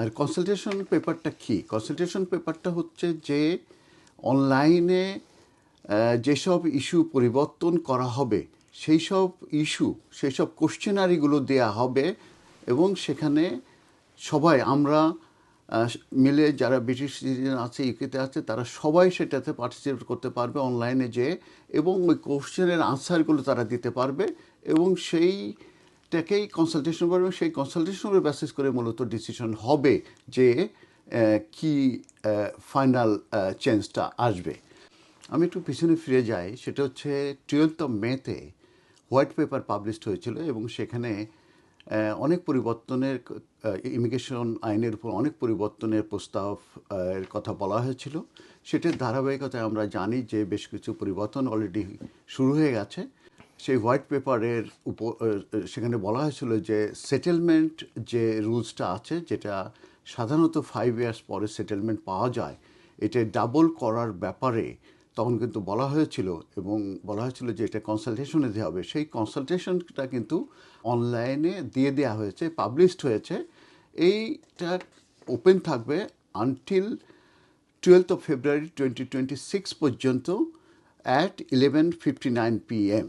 আর consultation পেপারটা কি? Consultation পেপারটা হচ্ছে যে অনলাইনে যেসব ইস্যু পরিবর্তন করা হবে সেই সব ইস্যু সেই সব কোশ্চেনারিগুলো দেয়া হবে এবং সেখানে সবাই, আমরা মিলে যারা ব্রিটিশ সিটিজেন আছে ইউকেতে আছে, তারা সবাই সেটাতে পার্টিসিপেট করতে পারবে অনলাইনে যে এবং ওই কোশ্চেনের আনসারগুলো তারা দিতে পারবে এবং সেইটাকেই কনসালটেশন করবে সেই কনসালটেশনের বেসিস করে মূলত ডিসিশন হবে যে কি ফাইনাল চেঞ্জটা আসবে। আমি একটু পিছনে ফিরে যাই, সেটা হচ্ছে টুয়েলথ অফ মেতে হোয়াইট পেপার পাবলিশড হয়েছিল এবং সেখানে অনেক পরিবর্তনের ইমিগ্রেশন আইনের উপর অনেক পরিবর্তনের প্রস্তাব এর কথা বলা হয়েছিল। সেটার ধারাবাহিকতায় আমরা জানি যে বেশ কিছু পরিবর্তন অলরেডি শুরু হয়ে গেছে। সেই হোয়াইট পেপারের উপর সেখানে বলা হয়েছিল যে সেটেলমেন্ট যে রুলসটা আছে, যেটা সাধারণত ফাইভ ইয়ার্স পরে সেটেলমেন্ট পাওয়া যায়, এটা ডাবল করার ব্যাপারে তখন কিন্তু বলা হয়েছিল এবং বলা হয়েছিল যে এটা কনসালটেশনে দেওয়া হবে। সেই কনসালটেশনটা কিন্তু অনলাইনে দিয়ে দেওয়া হয়েছে পাবলিশড হয়েছে। এইটা ওপেন থাকবে until twelfth of February twenty twenty six পর্যন্ত at eleven fifty nine PM